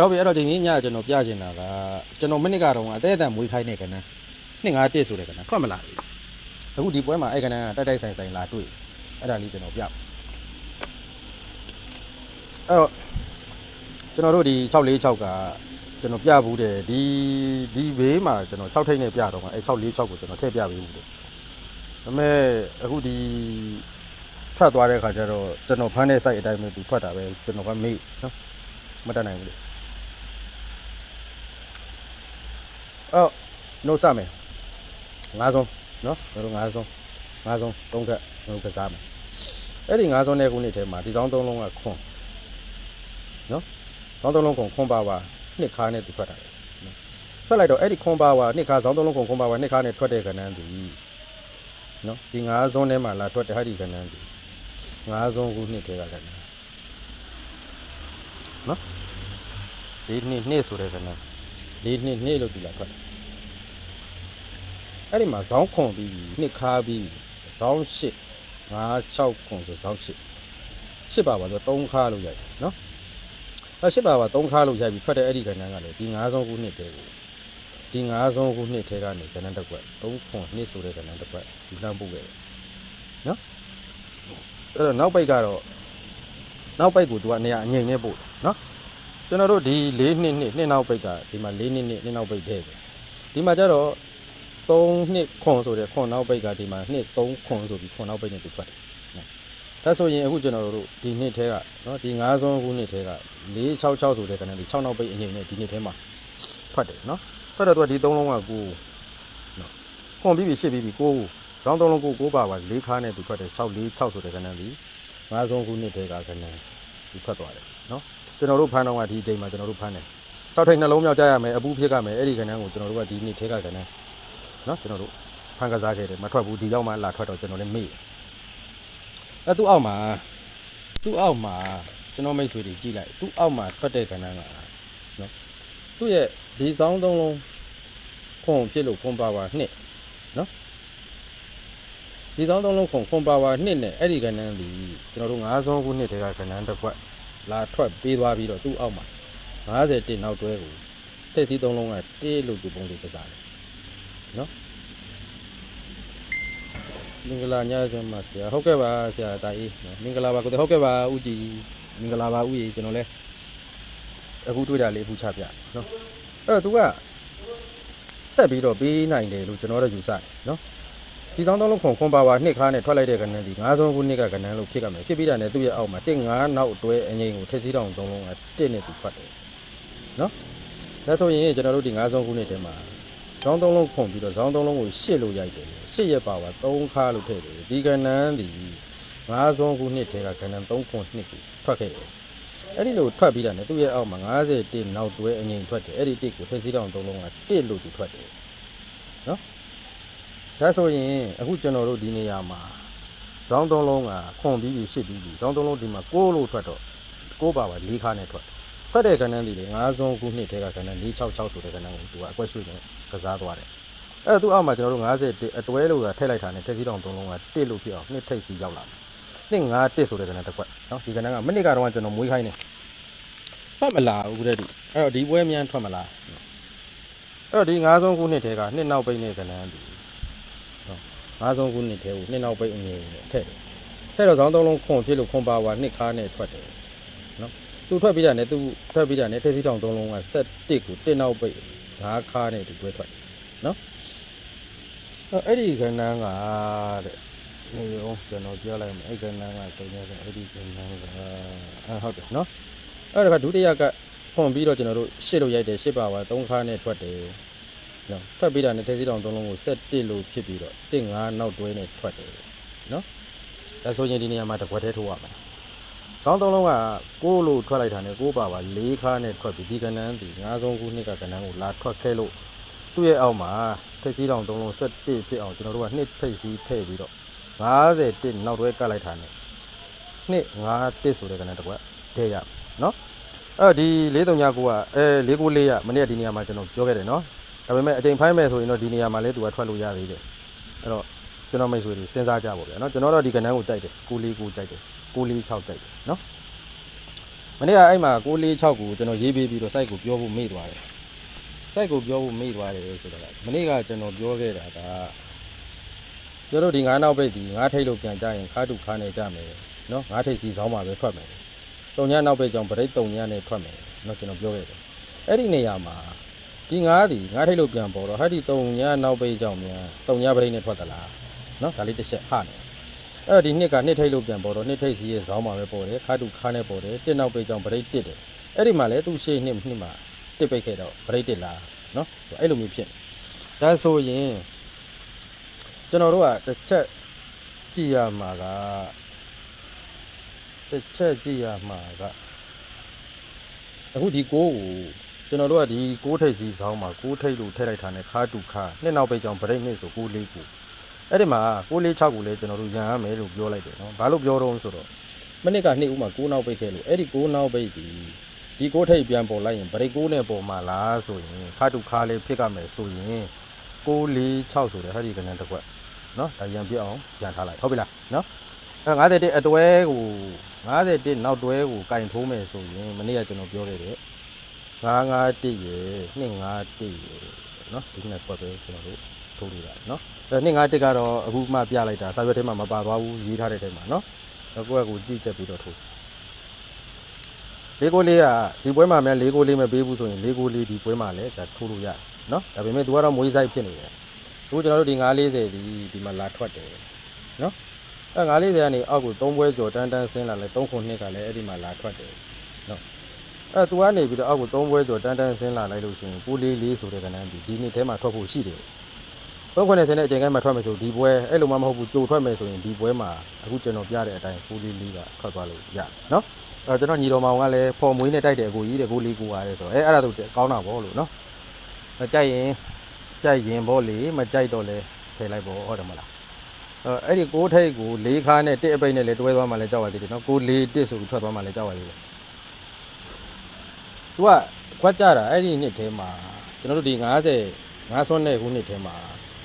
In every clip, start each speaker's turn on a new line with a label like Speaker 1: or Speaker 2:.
Speaker 1: ကျော်ပြီအဲ့တော့ဒီနေ့ညကျွန်တော်ပြချင်တာကကျွန်တော်မိနစ်ကတော့အသေးအတန်မွေးခိုင်းနေကနန်းနှစ်ငါတစ်ဆိုတဲ့ကနန်းထွက်မလာဘူးအခုဒီပွဲမှာအဲ့ကနန်းကတိုက်တိုက်ဆိုင်ဆိုင်လာတွေ့အဲ့ဒါလေးကျွန်တော်ပြအဲ့တော့ကျွန်တော်တို့ဒီ646ကကျွန်တော်ပြဘူးတယ်ဒီဒီဘေးမှာကျွန်တော်6ထိပ်နဲ့ပြတော့မှာအဲ့646ကိုကျွန်တော်ထည့်ပြပေးဘူးတယ်ဒါပေမဲ့အခုဒီထွက်သွားတဲ့ခါကျတော့ကျွန်တော်ဖမ်းတဲ့ site အတိုင်းပဲသူထွက်တာပဲကျွန်တော်ကမေ့နော်မတတ်နိုင်ဘူးလေ အော်နှုတ်စမယ်ငါးဆုံးနော်ကျွန်တော်ငါးဆုံးငါးဆုံးသုံးထက်ကျွန်တော်ကစားမယ်အဲ့ဒီငါးဆုံးတဲ့ခုနှစ်ထဲမှာဒီဆောင်သုံးလုံးကခွန်နော်ဆောင်သုံးလုံးခွန်ခွန်ပါပါနှစ်ခါနဲ့သူထွက်တာလေနော်ထွက်လိုက်တော့အဲ့ဒီခွန်ပါပါနှစ်ခါဆောင်သုံးလုံးခွန်ခွန်ပါပါနှစ်ခါနဲ့ထွက်တဲ့ကဏ္ဍသူနော်ဒီငါးဆုံးထဲမှာလာထွက်တဲ့ဟာဒီကဏ္ဍသူငါးဆုံးခုနှစ်ထဲကကဏ္ဍနော်ဒီနှစ်နှစ်ဆိုတဲ့ကဏ္ဍ လေးနှစ်နှစ်လို့ဒီလာထွက်တယ်အဲ့ဒီမှာဇောင်းခွန်ပြီးပြီနှစ်ခါပြီးပြီဇောင်း၈5 6ခွန်ဆိုဇောင်း၈၈ပါပါဆို3ခါလို့ရိုက်တယ်နော်အဲ့၈ပါပါ3ခါလို့ရိုက်ပြီးထွက်တဲ့အဲ့ဒီကဏ္ဍကလည်းဒီ9ဆုံးခုနှစ်တည်းကိုဒီ9ဆုံးခုနှစ်ထဲကနေကဏ္ဍတစ်ခွက်3ခွန်နှစ်ဆိုတဲ့ကဏ္ဍတစ်ခွက်ဒီလမ်းပို့ခဲ့တယ်နော်အဲ့တော့နောက်ပိတ်ကတော့နောက်ပိတ်ကိုသူကနေရာအငိမ့်နဲ့ပို့တယ်နော် ကျွန်တော်တို့ဒီ၄နှစ်နှစ်နှစ်နောက်ပိတ်ကဒီမှာ၄နှစ်နှစ်နှစ်နောက်ပိတ်တဲ့ပဲဒီမှာကျတော့3နှစ်ခွန်ဆိုတဲ့ခွန်နောက်ပိတ်ကဒီမှာနှစ်3ခွန်ဆိုပြီးခွန်နောက်ပိတ်နဲ့တူထွက်တယ်နော်ဒါဆိုရင်အခုကျွန်တော်တို့ဒီနှစ်ထဲကနော်ဒီ9ဆုံးခုနှစ်ထဲက466ဆိုတဲ့ကဏ္ဍဒီ6နောက်ပိတ်အငိမ့်နဲ့ဒီနှစ်ထဲမှာထွက်တယ်နော်ထွက်တော့သူကဒီ3လုံးကကိုနော်ခွန်ပြီးပြီရှစ်ပြီးပြီကိုဇောင်း3လုံးကိုကိုပါပါ၄ခါနဲ့သူထွက်တယ်6 4 6ဆိုတဲ့ကဏ္ဍဒီ9ဆုံးခုနှစ်ထဲကကဏ္ဍဒီထွက်သွားတယ်နော် ကျွန်တော်တို့ဖမ်းတော့ကဒီအချိန်မှာကျွန်တော်တို့ဖမ်းတယ်။စောက်ထိတ်နှလုံးမြောက်ကြရမယ်အပူဖြစ်ကမယ်အဲ့ဒီကဏ္ဍကိုကျွန်တော်တို့ကဒီနေ့ထဲကကဏ္ဍနော်ကျွန်တော်တို့ဖမ်းကစားခဲ့တယ်မထွက်ဘူးဒီရောက်မှလာထွက်တော့ကျွန်တော်လည်းမေ့တယ်။အဲသူ့အောက်မှာသူ့အောက်မှာကျွန်တော်မိတ်ဆွေတွေကြည့်လိုက်သူ့အောက်မှာထွက်တဲ့ကဏ္ဍကနော်သူ့ရဲ့ဒီဆောင်သုံးလုံးခွန်ဖြစ်လို့ခွန်ပါဝါနှစ်နော်ဒီဆောင်သုံးလုံးခွန်ခွန်ပါဝါနှစ်နဲ့အဲ့ဒီကဏ္ဍဒီကျွန်တော်တို့9ဆောင်ခုနှစ်တည်းကကဏ္ဍတစ်ခွက် လာထွက်ပေးသွားပြီးတော့သူ့အောက်မှာ50တင်နောက်တွဲကိုတက်သီးသုံးလုံးကတေးလို့သူပုံလေးကစားတယ်နော်မင်္ဂလာညချမ်းပါဆရာဟုတ်ကဲ့ပါဆရာတာအေးနော်မင်္ဂလာပါကိုတဲ့ဟုတ်ကဲ့ပါဦးကြည်မင်္ဂလာပါဦးကြီးကျွန်တော်လဲအခုတွေ့တာလေးအခုချပြနော်အဲ့တော့ तू ကဆက်ပြီးတော့ပေးနိုင်တယ်လို့ကျွန်တော်တို့ယူဆတယ်နော် ဒီဆောင်သုံးလုံးခွန်ခွန်ပါဝါနှစ်ခါနဲ့ထွက်လိုက်တဲ့ကဏ္ဍဒီ9ဆုံးခုနှစ်ကကဏ္ဍလို့ဖြစ်ကြမယ်ဖြစ်ပြီးတာနဲ့သူ့ရဲ့အောက်မှာ1 5နောက်အတွဲအငိမ့်ကိုထက်စီတောင်သုံးလုံးက1နဲ့သူထွက်တယ်နော်ဒါဆိုရင်ကျွန်တော်တို့ဒီ9ဆုံးခုနှစ်ထဲမှာဇောင်းသုံးလုံးခွန်ပြီးတော့ဇောင်းသုံးလုံးကို8လို့ရိုက်တယ်8ရက်ပါဝါ3ခါလို့ထည့်တယ်ဒီကဏ္ဍဒီ9ဆုံးခုနှစ်ထဲကကဏ္ဍ3ခွန်2ကိုထွက်ခဲ့တယ်အဲ့ဒီလိုထွက်ပြီးတာနဲ့သူ့ရဲ့အောက်မှာ50တင်နောက်တွဲအငိမ့်ထွက်တယ်အဲ့ဒီတစ်ကိုထက်စီတောင်သုံးလုံးက1လို့သူထွက်တယ်နော် ဒါဆိုရင်အခုကျွန်တော်တို့ဒီနေရာမှာဇောင်းသုံးလုံးကခွန်ပြီးပြီရှစ်ပြီးပြီဇောင်းသုံးလုံးဒီမှာ6လို့ထွက်တော့6ပါပါ၄ခါနဲ့ထွက်ထွက်တဲ့ကဏ္ဍဒီလေ9ဇုံခုနှစ်ထဲကကဏ္ဍ466ဆိုတဲ့ကဏ္ဍကိုသူကအကွက်ရွှေ့နေကစားသွားတယ်အဲ့တော့သူအောက်မှာကျွန်တော်တို့50အတွဲလို့ကထည့်လိုက်တာနဲ့ထက်စီတောင်သုံးလုံးက1လို့ဖြစ်အောင်နှစ်ထိပ်စီရောက်လာတယ်နှစ်9 1ဆိုတဲ့ကဏ္ဍတစ်ခွက်နော်ဒီကဏ္ဍကမိနစ်ကတော့ကျွန်တော်မွေးခိုင်းနေထွက်မလာဘူးတဲ့ဒီအဲ့တော့ဒီပွဲမြန်ထွက်မလာအဲ့တော့ဒီ9ဇုံခုနှစ်ထဲကနှစ်နောက်ပိတ်တဲ့ကဏ္ဍဒီ ငါးဆုံးခုနှစ်ထဲကိုနှစ်နောက်ပိတ်အငြိမ်နဲ့ထည့်တယ်ထည့်တော့ဇောင်းသုံးလုံးခွန်ဖြစ်လို့ခွန်ပါဝါနှစ်ခါနဲ့ထွက်တယ်နော်သူထွက်ပြီးတာနဲ့သူထွက်ပြီးတာနဲ့ထည့်စီတောင်သုံးလုံးကဆက်တစ်ကိုတစ်နောက်ပိတ်ငါးခါနဲ့ဒီတွဲထွက်တယ်နော်အဲ့ဒီခဏန်းကတဲ့နေအောင်ကျွန်တော်ပြောလိုက်မယ်အဲ့ခဏန်းကတုံးရဆိုအဲ့ဒီခဏန်းကအာဟုတ်တယ်နော်အဲ့ဒါကဒုတိယကခွန်ပြီးတော့ကျွန်တော်တို့ရှစ်လို့ရိုက်တယ်ရှစ်ပါဝါသုံးခါနဲ့ထွက်တယ် နော်ထွက်ပြီးတာနဲ့ထဲစီတောင်သုံးလုံးကိုဆက်တစ်လို့ဖြစ်ပြီးတော့တစ်ငါးနောက်တွဲနဲ့ထွက်တယ်နော်ဒါဆိုရင်ဒီနေရာမှာတစ်ခွက်တည်းထိုးရမယ်စောင်းသုံးလုံးကကိုးလို့ထွက်လိုက်တာနဲ့ကိုးပါပါ၄ခါနဲ့ထွက်ပြီးဒီကဏ္ဍန်းဒီငါးဆုံးခုနှစ်ကကဏ္ဍန်းကိုလာထွက်ခဲ့လို့သူ့ရဲ့အောက်မှာထိပ်စီးတောင်သုံးလုံးဆက်တစ်ဖြစ်အောင်ကျွန်တော်တို့ကနှစ်ထိပ်စီးထည့်ပြီးတော့50တစ်နောက်တွဲကတ်လိုက်တာနဲ့နှစ်5တစ်ဆိုတဲ့ကဏ္ဍတစ်ခွက်တည့်ရနော်အဲ့ဒီ439ကအဲ494ရမနေ့ကဒီနေရာမှာကျွန်တော်ပြောခဲ့တယ်နော် ဒါပေမဲ့အချိန်ဖိုင်းမယ်ဆိုရင်တော့ဒီနေရာမှာလည်းသူကထွက်လို့ရသေးတယ်အဲ့တော့ကျွန်တော်မိတ်ဆွေတွေစဉ်းစားကြပါဗျာเนาะကျွန်တော်တော့ဒီကဏ္ဍကိုကြိုက်တယ်ကိုလေးကိုကြိုက်တယ်ကိုလေး6ကြိုက်တယ်เนาะ မနေ့ကအဲ့မှာ646ကိုကျွန်တော်ရေးပေးပြီးတော့ site ကိုပြောဖို့မေ့သွားတယ် site ကိုပြောဖို့မေ့သွားတယ်ဆိုတော့မနေ့ကကျွန်တော်ပြောခဲ့တာကပြောတော့ဒီငါးနောက်ပိတ်ဒီငါးထိတ်လို့ပြန်ကြရင်ခါတုခါနေကြမယ်နော်ငါးထိတ်စီဆောင်းမှာပဲထွက်မယ်တုံညနောက်ပိတ်ကြောင့်ဗရိတ်တုံညနဲ့ထွက်မယ်နော်ကျွန်တော်ပြောခဲ့တယ်အဲ့ဒီနေရာမှာ ဒီငါးဒီငါးထိတ်လို့ပြန်ပေါ်တော့ဟာဒီတုံညနောက်ပိတ်ကြောင့်မြန်တုံညဗရိတ်နဲ့ထွက်သလားနော်ဒါလေးတစ်ချက်ဟာနေအဲ့တော့ဒီနှစ်ကနှစ်ထိတ်လို့ပြန်ပေါ်တော့နှစ်ထိတ်စီရဲ့ဇောင်းမှာပဲပေါ်တယ်ခါတူခါနဲ့ပေါ်တယ်တစ်နောက်ပိတ်ကြောင့်ဗရိတ်တစ်တယ်အဲ့ဒီမှာလည်းသူ့ရှေ့နှစ်နှစ်မှာတစ်ပိတ်ခဲ့တော့ဗရိတ်တစ်လာနော်အဲ့လိုမျိုးဖြစ်နေဒါဆိုရင်ကျွန်တော်တို့ကတစ်ချက်ကြည့်ရမှာကတစ်ချက်ကြည့်ရမှာကအခုဒီကိုးကို ကျွန်တော်တို့ကဒီကိုးထိတ်စီဇောင်းမှာကိုးထိတ်လို့ထည့်လိုက်တာနဲ့ခါတူခါနှစ်နောက်ပိတ်ကြောင့်ဗရိတ်နှစ်ဆိုကိုးလေးကိုအဲ့ဒီမှာ646ကိုလည်းကျွန်တော်တို့ရန်ရမယ်လို့ပြောလိုက်တယ်နော်ဘာလို့ပြောတော့ဆိုတော့မနစ်ကနှစ်ဦးမှာ6နောက်ပိတ်ခဲ့လို့အဲ့ဒီ6နောက်ပိတ်ဒီဒီ6ထိပ်ပြန်ပေါ်လိုက်ရင်ဗရိတ်6နဲ့ပေါ်မှာလားဆိုရင်ခါတူခါလေးဖြစ်ကမယ်ဆိုရင်646ဆိုတဲ့ဟာဒီကနန်းတစ်ခွက်နော်ဒါရန်ပြအောင်ရန်ထားလိုက်ဟုတ်ပြီလားနော်အဲ51အတွဲကို51နောက်တွဲကိုကင်ထိုးမယ်ဆိုရင်မနေ့ကကျွန်တော်ပြောခဲ့တယ် 951ရေ251ရေနော်ဒီနှစ်ခွက်ပဲကျွန်တော်တို့ထိုးလို့ရတယ်နော် အဲနှစ်ငါတစ်ကတော့အခုမှပြလိုက်တာစာရွက်ထဲမှာမပါသွားဘူးရေးထားတဲ့ထဲမှာเนาะတော့ကိုယ့်အကူကြည့်ချက်ပြီးတော့ထိုးလေးကိုလေးကဒီပွဲမှာမြန်လေးကိုလေးမပေးဘူးဆိုရင်လေးကိုလေးဒီပွဲမှာလည်းဒါထိုးလို့ရတယ်เนาะဒါပေမဲ့ तू ကတော့မွေးဆိုင်ဖြစ်နေတယ်အခုကျွန်တော်တို့ဒီ940ဒီဒီမှာလာထွက်တယ်เนาะအဲ940ကနေအောက်ကို3ပွဲကျော်တန်းတန်းဆင်းလာလဲ3ခုနှစ်ကလည်းအဲ့ဒီမှာလာထွက်တယ်เนาะ အဲ तू ကနေပြီးတော့အောက်ကို3ပွဲကျော်တန်းတန်းဆင်းလာလိုက်လို့ရှိရင်944ဆိုတဲ့ကဏ္ဍဒီဒီနှစ်ထဲမှာထွက်ဖို့ရှိတယ်390နဲ့အချိန်ကိုင်းမှာထွက်မယ်ဆိုဒီပွဲအဲ့လိုမှမဟုတ်ဘူးကြိုထွက်မယ်ဆိုရင်ဒီပွဲမှာအခုကျွန်တော်ပြတဲ့အတိုင်းကိုလေးလေးကထွက်သွားလို့ရတယ်နော်အဲ့တော့ကျွန်တော်ညီတော်မောင်ကလည်းဖော်မွေးနဲ့တိုက်တယ်အကိုကြီးတဲ့ကိုလေးကိုရတယ်ဆိုတော့အဲအဲ့ဒါဆိုကောင်းတာပေါ့လို့နော်အဲကြိုက်ရင်ကြိုက်ရင်ပေါ့လေမကြိုက်တော့လဲဖယ်လိုက်ပေါ့ဟုတ်တယ်မလားအဲ့ဒီကိုထိတ်ကို၄ခါနဲ့တစ်အပိတ်နဲ့လည်းတွဲသွားမှလည်းကြောက်ပါသေးတယ်နော်ကိုလေးတစ်ဆိုပြီးထွက်သွားမှလည်းကြောက်ပါသေးတယ် သူကခွက်ကြတာအဲ့ဒီနှစ်ထဲမှာကျွန်တော်တို့ဒီ90ငါးဆွန်းတဲ့ခုနှစ်ထဲမှာ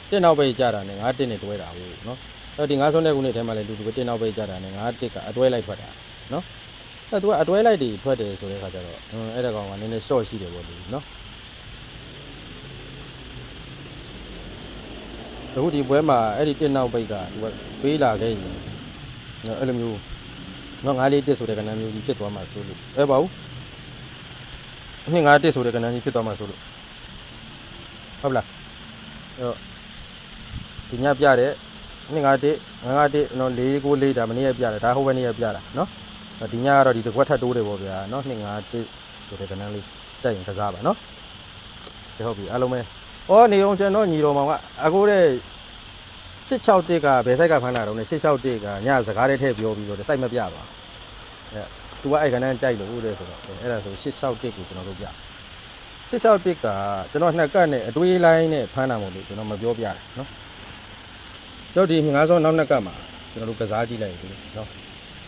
Speaker 1: တက်နောက်ပိတ်ကြတာနဲ့ငါတက်နဲ့တွဲတာဟုတ်နော်အဲ့ဒီငါဆုံးတဲ့ခုနှစ်ထဲမှာလည်းလူတူပဲတက်နောက်ပိတ်ကြတာနဲ့ငါတက်ကအတွဲလိုက်ထွက်တာနော်အဲ့သူကအတွဲလိုက်တွေထွက်တယ်ဆိုတဲ့ခါကျတော့ဟွန်းအဲ့ဒါကောင်ကနည်းနည်း short ရှိတယ်ပေါ့လေနော်အခုဒီပွဲမှာအဲ့ဒီတက်နောက်ပိတ်ကသူကပေးလာခဲ့ရင်နော်အဲ့လိုမျိုးနော်ငါလေးတက်ဆိုတဲ့ကဏ္ဍမျိုးကြီးဖြစ်သွားမှာဆိုလို့အဲ့ပါဘူး နှစ်ငါတက်ဆိုတဲ့ကဏ္ဍကြီးဖြစ်သွားမှာဆိုလို့ဟုတ်လားအဲ့ဒီညပြတဲ့251 951နော်494ဒါမနေ့ရပြတယ်ဒါဟိုဘက်နေ့ရပြတာနော်အဲ့ဒီညကတော့ဒီတစ်ခွက်ထပ်တိုးတယ်ပေါ့ဗျာနော်251ဆိုတဲ့ကဏ္ဍလေးကြိုက်ရင်ကစားပါနော်ကျေဟုတ်ပြီအားလုံးပဲဩနေအောင်ကျွန်တော်ညီတော်မောင်ကအခုတဲ့661ကဘယ်ဆိုင်ကဖမ်းလာတော့လဲ661ကညစကားလေးထည့်ပြောပြီးတော့စိုက်မပြပါအဲ သူကအဲ့ကဏ္ဍကြိုက်လို့တဲ့ဆိုတော့အဲ့ဒါဆို661ကိုကျွန်တော်တို့ပြ661ကကျွန်တော်နှစ်ကတ်နဲ့အတွေးလိုင်းနဲ့ဖမ်းတာမို့လို့ကျွန်တော်မပြောပြတယ်နော်တော့ဒီငါးစောနောက်နှစ်ကပ်မှာကျွန်တော်တို့ကစားကြည့်လိုက်ပြီနော်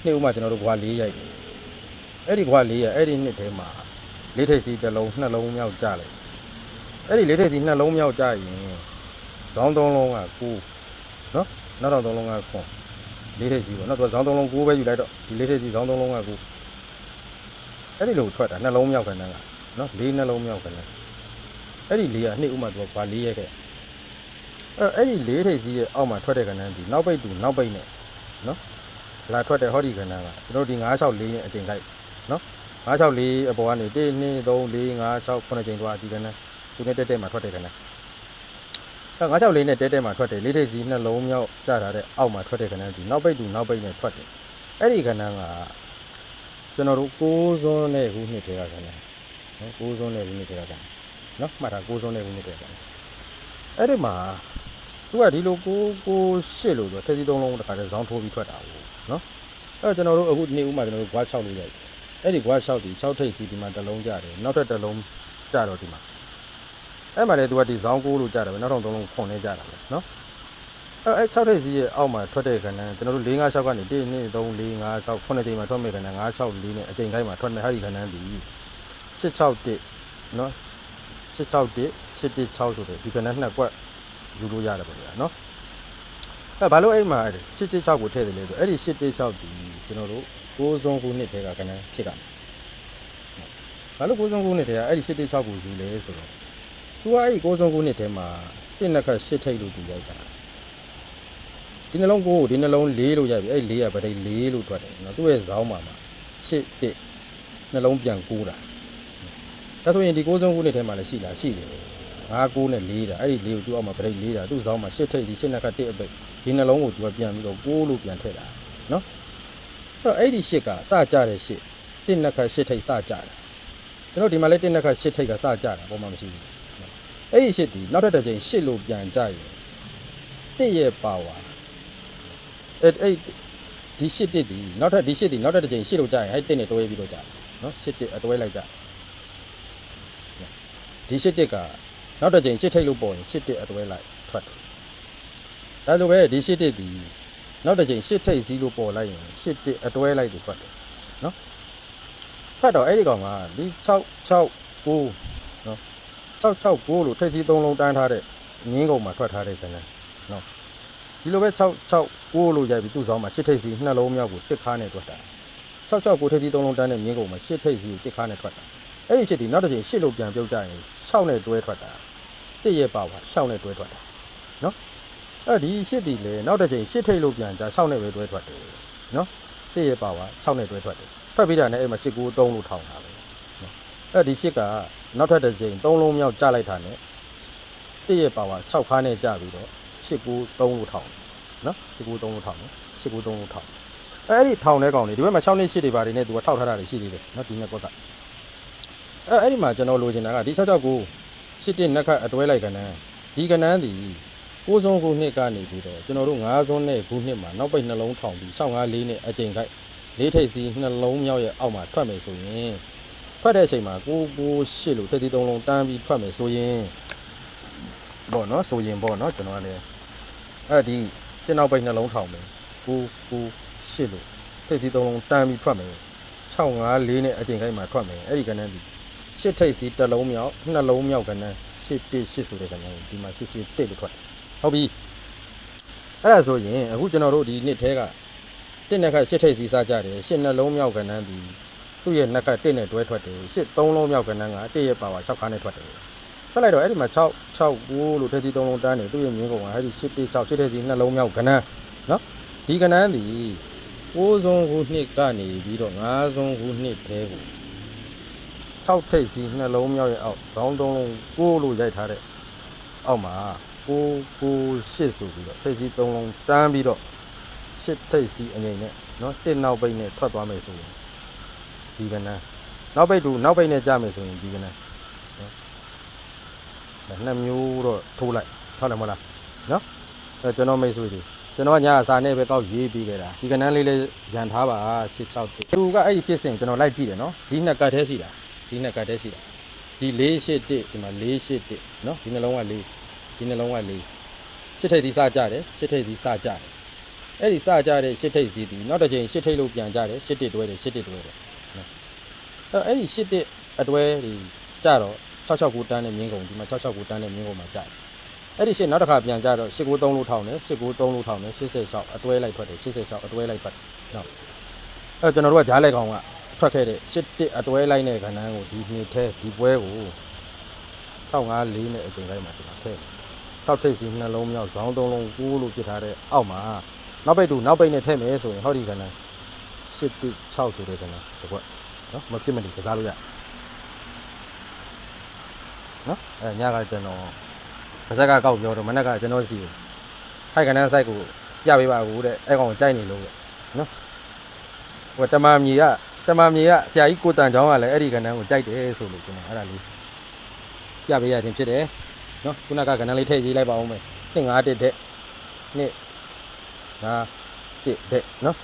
Speaker 1: နှစ်ဦးမှာကျွန်တော်တို့ဘွား၄ရိုက်တယ်အဲ့ဒီဘွား၄ရိုက်အဲ့ဒီနှစ်ထဲမှာလေးထိပ်စီတစ်လုံးနှစ်လုံးမြောက်ကြလိုက်အဲ့ဒီလေးထိပ်စီနှစ်လုံးမြောက်ကြရင်ဇောင်းသုံးလုံးက9နော်နောက်တော့သုံးလုံးကခွန်လေးထိပ်စီပေါ့နော်သူကဇောင်းသုံးလုံး9ပဲယူလိုက်တော့ဒီလေးထိပ်စီဇောင်းသုံးလုံးက9 အဲ့ဒီလိုထွက်တာနှစ်လုံးမြောက်ခဏကနော်လေးနှစ်လုံးမြောက်ခဏအဲ့ဒီလေးကနှစ်ဦးမှာသူကဘွား၄ရိုက်ခဲ့အဲ့အဲ့ဒီလေးထိပ်စီးရဲ့အောက်မှာထွက်တဲ့ကဏ္ဍဒီနောက်ပိတ်တူနောက်ပိတ်နဲ့နော်လာထွက်တဲ့ဟောဒီကဏ္ဍကကျွန်တော်ဒီ964နဲ့အချိန်ခိုက်နော်964အပေါ်ကနေ1 2 3 4 5 6 9ချိန်သွားဒီကဏ္ဍသူနဲ့တက်တက်မှာထွက်တဲ့ကဏ္ဍအဲ့964နဲ့တက်တက်မှာထွက်တယ်လေးထိပ်စီးနှလုံးမြောက်ကြတာတဲ့အောက်မှာထွက်တဲ့ကဏ္ဍဒီနောက်ပိတ်တူနောက်ပိတ်နဲ့ထွက်တယ်အဲ့ဒီကဏ္ဍက ကျွန်တော်တို့6စွန်းနဲ့ခုနှစ်ထဲကကဏ္ဍနော်6စွန်းနဲ့ခုနှစ်ထဲကကဏ္ဍနော်မှတ်တာ6စွန်းနဲ့ခုနှစ်ထဲကကဏ္ဍအဲ့ဒီမှာသူကဒီလိုကိုကိုရှစ်လို့ဆိုထက်စီသုံးလုံးတခါတည်းဇောင်းထိုးပြီးထွက်တာဟုတ်နော်အဲ့တော့ကျွန်တော်တို့အခုနေ့ဦးမှာကျွန်တော်တို့ဂွား6လို့ရိုက်အဲ့ဒီဂွား6ဒီ6ထိပ်စီဒီမှာတစ်လုံးကြတယ်နောက်ထပ်တစ်လုံးကြတော့ဒီမှာအဲ့မှာလည်းသူကဒီဇောင်း9လို့ကြတယ်ပဲနောက်တော့သုံးလုံးခွန်နေကြတာပဲနော် အဲ့အဲ့6ထိပ်စီရဲ့အောက်မှာထွက်တဲ့ခဏကျွန်တော်တို့4 5 6ကနေ1 2 3 4 5 6 9ချိန်မှာထွက်မဲ့ခဏ9 6 4နဲ့အချိန်တိုင်းမှာထွက်မဲ့ဟာဒီခဏဒီ661နော်661 616ဆိုတဲ့ဒီခဏနှစ်ကွက်ယူလို့ရတယ်ပေါ့ဗျာနော်အဲဘာလို့အဲ့မှာ866ကိုထည့်တယ်လဲဆိုအဲ့ဒီ866ဒီကျွန်တော်တို့6စုံခုနှစ်ထဲကကဏ္ဍဖြစ်တာဘာလို့ကိုစုံကိုနှစ်ထဲကအဲ့ဒီရှစ်တစ်6ကိုယူလဲဆိုတော့ तू ကအဲ့ဒီကိုစုံကိုနှစ်ထဲမှာတစ်နှစ်ခတ်ရှစ်ထိတ်လို့သူရိုက်တာ ဒီနှလုံးကိုဒီနှလုံးလေးလို့ရိုက်ပြီအဲ့လေးကဗတိတ်လေးလို့ထွက်တယ်နော်သူ့ရဲ့ဇောင်းမှာမှာရှစ်တစ်နှလုံးပြန်ကိုးတာဒါဆိုရင်ဒီကိုစုံကိုနှစ်ထဲမှာလည်းရှိလားရှိတယ်ငါးကိုးနဲ့လေးတာအဲ့ဒီလေးကိုသူ့အောက်မှာဗတိတ်လေးတာသူ့ဇောင်းမှာရှစ်ထိတ်ဒီရှစ်နှစ်ခတ်တစ်အပိတ်ဒီနှလုံးကိုသူကပြန်ပြီးတော့ကိုးလို့ပြန်ထည့်တာနော်အဲ့တော့အဲ့ဒီရှစ်ကစကြတဲ့ရှစ်တစ်နှစ်ခတ်ရှစ်ထိတ်စကြတယ်ကျွန်တော်ဒီမှာလည်းတစ်နှစ်ခတ်ရှစ်ထိတ်ကစကြတာပုံမှန်မရှိဘူးအဲ့ဒီရှစ်ဒီနောက်ထပ်တစ်ချိန်ရှစ်လို့ပြန်ကြရင်တစ်ရဲ့ပါဝါ အဲ့အဲ့ဒီရှစ်တစ်ဒီနောက်ထပ်ဒီရှစ်ဒီနောက်ထပ်တစ်ချိန်ရှစ်လို့ကြရင်အဲ့တစ်နဲ့တွဲပြီးတော့ကြတယ်နော်ရှစ်တစ်အတွဲလိုက်ကြဒီရှစ်တစ်ကနောက်တစ်ချိန်ရှစ်ထိတ်လို့ပေါ်ရင်ရှစ်တစ်အတွဲလိုက်ထွက်တယ်ဒါလိုပဲဒီရှစ်တစ်ဒီနောက်တစ်ချိန်ရှစ်ထိတ်စီးလို့ပေါ်လိုက်ရင်ရှစ်တစ်အတွဲလိုက်ကိုထွက်တယ်နော်ထွက်တော့အဲ့ဒီကောင်ကဒီ6 6 9 669လို့ထိပ်စီး3လုံးတန်းထားတဲ့ငင်းကုန်မှာထွက်ထားတဲ့ကဏ္ဍနော် ဒီလိုပဲ669လို့ရိုက်ပြီးသူ့ဆောင်မှာရှစ်ထိပ်စီးနှလုံးမြောက်ကိုတစ်ခါနဲ့ထွက်တာ669ထိပ်စီး3လုံးတန်းတဲ့ငင်းကုန်မှာရှစ်ထိပ်စီးကိုတစ်ခါနဲ့ထွက်တာအဲ့ဒီရှစ်ဒီနောက်တစ်ချိန်ရှစ်လို့ပြန်ပြုတ်ကြရင်6နဲ့တွဲထွက်တာတစ်ရဲ့ပါပါ6နဲ့တွဲထွက်တာနော်အဲ့ဒီရှစ်ဒီလေနောက်တစ်ချိန်ရှစ်ထိပ်လို့ပြန်ကြ6နဲ့ပဲတွဲထွက်တယ်နော်တစ်ရဲ့ပါပါ6နဲ့တွဲထွက်တယ်ထွက်ပြီးတာနဲ့အဲ့မှာ893လို့ထောင်တာပဲနော်အဲ့ဒီရှစ်ကနောက်ထပ်တစ်ကြိမ်၃လုံးမြောက်ကြလိုက်တာနဲ့တစ်ရဲ့ပါဝါ6ခါနဲ့ကြပြီးတော့ 89 3လို့ထောင်နော်89 3လို့ထောင်နော်89 3လို့ထောင်အဲ့ဒီထောင်တဲ့ကောင်လေးဒီဘက်မှာ6နှစ်8တွေပါတယ်နဲ့သူကထောက်ထားတာတွေရှိသေးတယ်နော်ဒီနှစ်ကွက်ကအဲ့အဲ့ဒီမှာကျွန်တော်လိုချင်တာကဒီ669 8တစ်နှစ်ခတ်အတွဲလိုက်ကနန်းဒီကနန်းဒီကိုးစုံကိုနှစ်ကနေပြီးတော့ကျွန်တော်တို့9စုံနဲ့ခုနှစ်မှာနောက်ပိတ်နှလုံးထောင်ပြီး65လေးနဲ့အကြိမ်ခိုက်လေးထိပ်စီနှလုံးမြောက်ရဲ့အောက်မှာထွက်မယ်ဆိုရင်ထွက်တဲ့အချိန်မှာကိုကိုရှစ်လို့ထက်တီသုံးလုံးတန်းပြီးထွက်မယ်ဆိုရင်ပေါ့နော်ဆိုရင်ပေါ့နော်ကျွန်တော်ကလည်း အဲ့ဒီတင်နောက်ပိတ်နှလုံးထောင်မယ်ကိုကိုရှစ်လို့ထက်တီသုံးလုံးတန်းပြီးထွက်မယ်6 5 4နဲ့အချိန်ခိုင်းမှာထွက်မယ်အဲ့ဒီကဏ္ဍဒီရှစ်ထိပ်စီတစ်လုံးမြောက်နှစ်လုံးမြောက်ကဏ္ဍရှစ်တစ်ရှစ်ဆိုတဲ့ကဏ္ဍဒီမှာရှစ်ရှစ်တစ်လို့ထွက်တယ်ဟုတ်ပြီအဲ့ဒါဆိုရင်အခုကျွန်တော်တို့ဒီနှစ်ထဲကတစ်နှစ်ခါရှစ်ထိပ်စီစားကြတယ်ရှစ်နှလုံးမြောက်ကဏ္ဍဒီသူ့ရဲ့နှက်ကတစ်နဲ့တွဲထွက်တယ်ရှစ်သုံးလုံးမြောက်ကဏ္ဍကတစ်ရဲ့ပါဝါ6ခါနဲ့ထွက်တယ် ထွက်လိုက်တော့အဲ့ဒီမှာ6 6 9လို့ထည့်သီးသုံးလုံးတန်းနေသူ့ရဲ့မြင်းကုန်ကအဲ့ဒီ8 1 6 8ထည့်သီးနှလုံးမြောက်ကဏ္ဍနော်ဒီကဏ္ဍဒီ6စုံခုနှစ်ကနေပြီးတော့5စုံခုနှစ်ထဲကို6ထိပ်စီနှလုံးမြောက်ရဲ့အောက်ဇောင်းသုံးလုံး6လို့ရိုက်ထားတဲ့အောက်မှာ6 9 8ဆိုပြီးတော့ထိပ်စီ3လုံးတန်းပြီးတော့8ထိပ်စီအငိမ့်နဲ့နော်တစ်နောက်ပိတ်နဲ့ထွက်သွားမယ်ဆိုရင်ဒီကနန်းနောက်ပိတ်တူနောက်ပိတ်နဲ့ကြမယ်ဆိုရင်ဒီကနန်းနော်ဒါ နှစ်မျိုးတော့ထိုးလိုက်ဟုတ်တယ်မဟုတ်လားနော်အဲကျွန်တော်မိတ်ဆွေတွေကျွန်တော်ကညာစာနဲ့ပဲကောက်ရေးပြီးခဲ့တာဒီကနန်းလေးလေးရန်ထားပါ661သူကအဲ့ဒီဖြစ်စဉ်ကျွန်တော်လိုက်ကြည့်တယ်နော်ဒီနှစ်ကတ်သေးရှိတာဒီနှစ်ကတ်သေးရှိတာဒီ481ဒီမှာ481နော်ဒီနှလုံးက4ဒီနှလုံးက4ရှစ်ထိပ်ဒီစကြတယ်ရှစ်ထိပ်ဒီစကြတယ်အဲ့ဒီစကြတဲ့ရှစ်ထိပ်စီဒီနောက်တစ်ချိန်ရှစ်ထိပ်လို့ပြန်ကြတယ်ရှစ်တစ်တွဲတယ်ရှစ်တစ်တွဲတယ်အဲ့အဲ့ဒီရှစ်တစ်အတွဲဒီကြတော့ 669တန်းနဲ့မြင်းကုန်ဒီမှာ669တန်းနဲ့မြင်းကုန်မှာကြတယ်အဲ့ဒီရှစ်နောက်တစ်ခါပြန်ကြတော့893လို့ထောင်းတယ်893လို့ထောင်းတယ်86အတွဲလိုက်ထွက်တယ်86အတွဲလိုက်ထွက်တယ်ဟုတ်အဲ့ကျွန်တော်တို့ကဂျားလက်ကောင်ကထွက်ခဲ့တဲ့ရှစ်တစ်အတွဲလိုက်တဲ့ခဏန်းကိုဒီနှစ်ထဲဒီပွဲကို65နဲ့အချိန်တိုင်းမှာဒီမှာထည့်6ထိပ်စီနှလုံးမြောက်ဇောင်းသုံးလုံး9လို့ပြစ်ထားတဲ့အောက်မှာနောက်ပိတ်တူနောက်ပိတ်နဲ့ထည့်မယ်ဆိုရင်ဟောဒီခဏန်း8တိ6ဆိုတဲ့ခဏန်းတစ်ခွက်နော်မဖြစ်မနေကစားလို့ရ နော်အဲညကကျွန်တော်ဗဇက်ကကောက်ပြောတော့မနေ့ကကျွန်တော်စီကိုဖိုက်ကနန်းဆိုင်ကိုပြပေးပါဦးတဲ့အဲကောင်ကိုကြိုက်နေလို့တဲ့နော်ဟိုတမမြေကတမမြေကဆရာကြီးကိုတန်ချောင်းကလည်းအဲ့ဒီကနန်းကိုကြိုက်တယ်ဆိုလို့ကျွန်တော်အဲ့ဒါလေးပြပေးရခြင်းဖြစ်တယ်နော်ခုနကကနန်းလေးထည့်ကြည့်လိုက်ပါဦးမယ်2 5တက်တဲ့နှစ်5တက်တဲ့နော်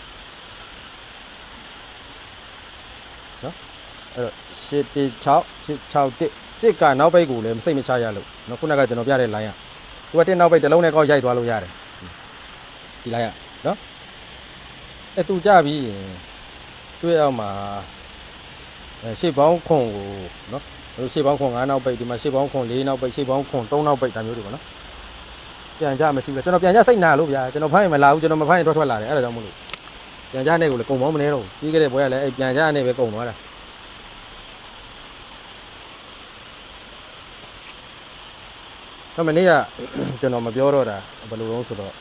Speaker 1: အဲ့တော့816 661 တစ်ကနောက်ပိတ်ကိုလည်းမစိတ်မချရလို့နော်ခုနကကျွန်တော်ပြတဲ့ line ကသူကတစ်နောက်ပိတ်တစ်လုံးနဲ့ကောက်ရိုက်သွားလို့ရတယ်ဒီ line ကနော်အဲသူကြပြီးတွေ့အောင်မှာအဲရှေ့ပေါင်းခွန်ကိုနော်တို့ရှေ့ပေါင်းခွန်9နောက်ပိတ်ဒီမှာရှေ့ပေါင်းခွန်4နောက်ပိတ်ရှေ့ပေါင်းခွန်3နောက်ပိတ်ဒါမျိုးတွေပေါ့နော်ပြန်ကြမရှိဘူးကျွန်တော်ပြန်ကြစိတ်နာလို့ဗျာကျွန်တော်ဖိုင်းမလာဘူးကျွန်တော်မဖိုင်းထွက်ထွက်လာတယ်အဲ့ဒါကြောင့်မလို့ပြန်ကြနဲ့ကိုလည်းကုံပေါင်းမနေတော့ဘူးပြီးခဲ့တဲ့ဘွဲကလည်းအဲ့ပြန်ကြနဲ့ပဲကုံသွားတာ ဒါမနေ့ကကျွန်တော်မပြောတော့တာဘယ်လိုလုံးဆိုတော့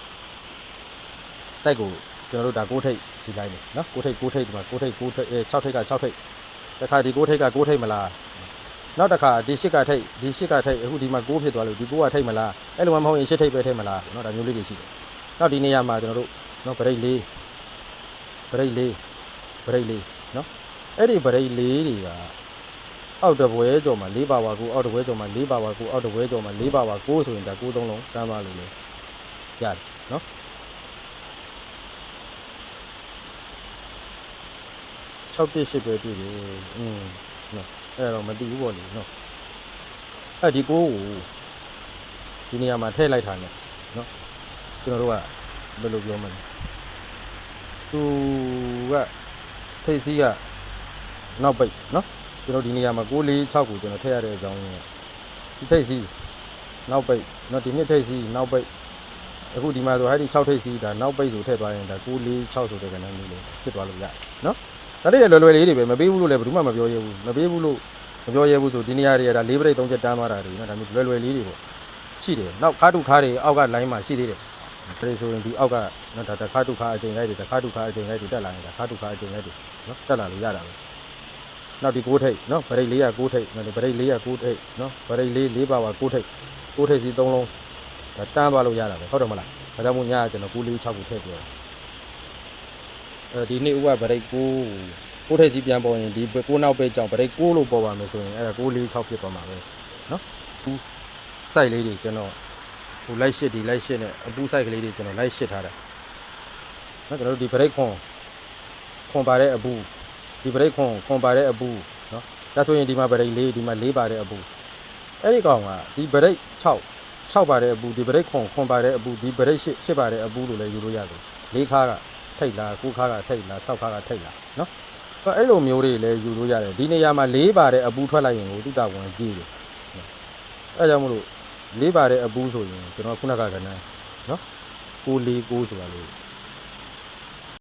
Speaker 1: စိုက်ကိုကျွန်တော်တို့ဒါ6ထိပ်စီလိုက်တယ်နော်6ထိပ်6ထိပ်ဒီမှာ6ထိပ်6ထိပ်အဲ6ထိပ်က6ထိပ်တစ်ခါဒီ6ထိပ်က6ထိပ်မလားနောက်တစ်ခါဒီ8ကထိပ်ဒီ8ကထိပ်အခုဒီမှာ6ဖြစ်သွားလို့ဒီ9ကထိပ်မလားအဲ့လိုမှမဟုတ်ရင်8ထိပ်ပဲထိပ်မလားနော်ဒါမျိုးလေးတွေရှိတယ်နောက်ဒီနေရာမှာကျွန်တော်တို့နော်ဗရိတ်လေးဗရိတ်လေးဗရိတ်လေးနော်အဲ့ဒီဗရိတ်လေးတွေက အောက်တပွဲကျော်မှာ၄ပါဝါကိုအောက်တပွဲကျော်မှာ၄ပါဝါကိုအောက်တပွဲကျော်မှာ၄ပါဝါကိုဆိုရင်ဒါကိုသုံးလုံးတန်းပါလို့လေရတယ်နော်6တိ8ပဲတွေ့တယ်อืมနော်အဲ့တော့မသိဘူးပေါ့လေနော်အဲ့ဒီကိုကိုဒီနေရာမှာထည့်လိုက်တာ ਨੇ နော်ကျွန်တော်တို့ကဘယ်လိုပြောမလဲသူကထိတ်စီးကနောက်ပိတ်နော် ကျွန်တော်ဒီနေရာမှာ646ကိုကျွန်တော်ထည့်ရတဲ့အကြောင်းရင်းဒီထိတ်စီနောက်ပိတ်เนาะဒီနှစ်ထိတ်စီနောက်ပိတ်အခုဒီမှာဆိုဟဲ့ဒီ6ထိတ်စီဒါနောက်ပိတ်ဆိုထည့်သွားရင်ဒါ946ဆိုတဲ့ကဏ္ဍမျိုးလေးဖြစ်သွားလို့ရတယ်เนาะဒါလေးလွယ်လွယ်လေးတွေပဲမပေးဘူးလို့လည်းဘယ်သူမှမပြောရဘူးမပေးဘူးလို့မပြောရဘူးဆိုဒီနေရာတွေကဒါ၄ပရိတ်၃ချက်တန်းသွားတာတွေเนาะဒါမျိုးလွယ်လွယ်လေးတွေပေါ့ရှိတယ်နောက်ခါတုခါတွေအောက်ကလိုင်းမှာရှိသေးတယ်တရေဆိုရင်ဒီအောက်ကเนาะဒါတခါတုခါအချိန်လိုက်တွေတခါတုခါအချိန်လိုက်တွေတက်လာရင်ဒါခါတုခါအချိန်လိုက်တွေเนาะတက်လာလို့ရတာပဲ နောက်ဒီ6ထိပ်နော်ဗရိတ်400 6ထိပ်နော်ဒီဗရိတ်400 6ထိပ်နော်ဗရိတ်4 4ပါပါ6ထိပ်6ထိပ်စီ3လုံးဒါတန်းသွားလို့ရတာပဲဟုတ်တယ်မလားဒါကြောင့်မို့ညကကျွန်တော်9 4 6ကိုထည့်ပြောတာအဲဒီနေ့ဥပဗရိတ်9 6ထိပ်စီပြန်ပေါ်ရင်ဒီ9နောက်ပဲကြောင်ဗရိတ်9လို့ပေါ်ပါမယ်ဆိုရင်အဲ့ဒါ9 4 6ဖြစ်သွားမှာပဲနော်ဘူးစိုက်လေးတွေကျွန်တော်ဟိုလိုက်ရှစ်ဒီလိုက်ရှစ်နဲ့အပူစိုက်ကလေးတွေကျွန်တော်လိုက်ရှစ်ထားတာနော်ကျွန်တော်တို့ဒီဗရိတ်ခွန်ခွန်ပါတဲ့အပူ ဒီဗရိတ်ခွန်ခွန်ပါတဲ့အပူနော်ဒါဆိုရင်ဒီမှာဗရိတ်၄ဒီမှာ၄ပါတဲ့အပူအဲ့ဒီကောင်ကဒီဗရိတ်6 6ပါတဲ့အပူဒီဗရိတ်ခွန်ခွန်ပါတဲ့အပူဒီဗရိတ်8 8ပါတဲ့အပူလို့လည်းယူလို့ရတယ်၄ခါကထိတ်လား9ခါကထိတ်လား6ခါကထိတ်လားနော်အဲ့လိုမျိုးတွေလည်းယူလို့ရတယ်ဒီနေရာမှာ၄ပါတဲ့အပူထွက်လိုက်ရင်ကိုတူတာဝင်ကြည့်တယ်အဲ့ကြောင့်မလို့၄ပါတဲ့အပူဆိုရင်ကျွန်တော်ခုနကကနန်းနော်6 4 9ဆိုတာလို့